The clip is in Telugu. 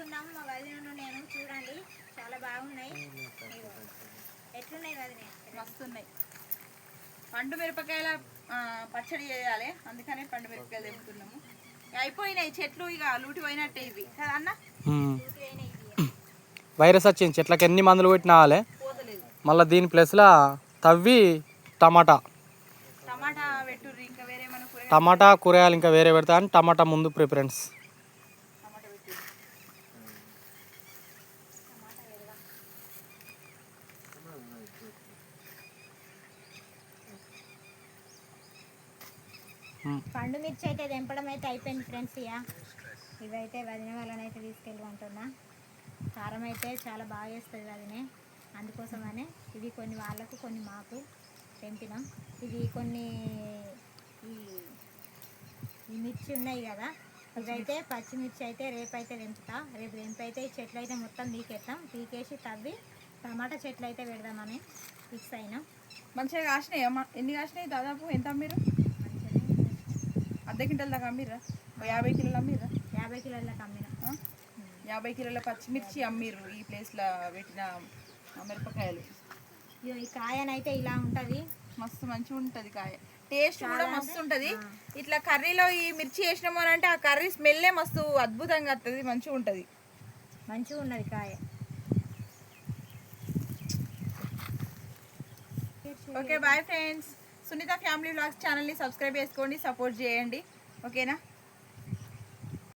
తెంపుతున్నాం మా వదిన నేను చూడండి. చాలా బాగున్నాయి. ఎట్లున్నాయి వదిన మస్తున్నాయి. పండు మిరపకాయల పచ్చడి చేయాలి. అందుకనే పండు మిరపకాయలు తెంపుతున్నాము. అయిపోయినాయి చెట్లు ఇక లూటి పోయినట్టే ఇవి. కదా అన్న. వైరస్ వచ్చింది. చెట్లకి ఎన్ని మందులు పోతలేదు. మళ్ళీ దీని ప్లస్లో తవ్వి టమాటా. టమాటా కూరగాయలు ఇంకా వేరే పెడతా అని టమాటా ముందు ప్రిఫరెన్స్ టమాటా పెట్టుర్రి పండు మిర్చి అయితే తెంపడం అయితే అయిపోయింది ఫ్రెండ్స్ ఇక. ఇవైతే వదిన వాళ్ళని అయితే తీసుకెళ్ళమంటున్నా. కారం అయితే చాలా బాగా వేస్తుంది వదినే. అందుకోసమనే ఇవి కొన్ని వాళ్ళకు కొన్ని మాకు తెంపినాం. ఇవి కొన్ని ఈ ఈ మిర్చి ఉన్నాయి కదా. ఇవైతే పచ్చిమిర్చి అయితే రేపు అయితే తెంపుతా. రేపు తెంపి అయితే ఈ చెట్లు అయితే మొత్తం పీకెత్తాం పీకేసి తవ్వి టమాటా చెట్లు అయితే పెడదామని ఫిక్స్ అయినాం. మంచిగా కాసినాయి? ఎన్ని కాసినాయి దాదాపు? ఎంత అమ్మిరు అర్ధ క్వింటల్ దాకా అమ్మిర్రా? ఓ యాభై కిలోలు అమ్మిర్రా? యాభై కిలోలకు అమ్మినాం. ఆ? యాభై కిలోల పచ్చిమిర్చి అమ్మిర్రు ఈ ప్లేస్లో పెట్టిన మిరపకాయలు. ఈ కాయనైతే ఇలా ఉంటది. మస్తు మంచిగా ఉంటుంది కాయ. టేస్ట్ కూడా మస్తు ఉంటుంది. ఇట్లా కర్రీలో ఈ మిర్చి వేసినాము అని అంటే ఆ కర్రీ స్మెల్లే మస్తు అద్భుతంగా వస్తుంది మంచిగా ఉంటుంది. మంచిగా ఉన్నది కాయ. Okay bye friends Sunitha family vlogs ఛానల్ని సబ్స్క్రైబ్ చేసుకోండి సపోర్ట్ చేయండి. ఓకేనా?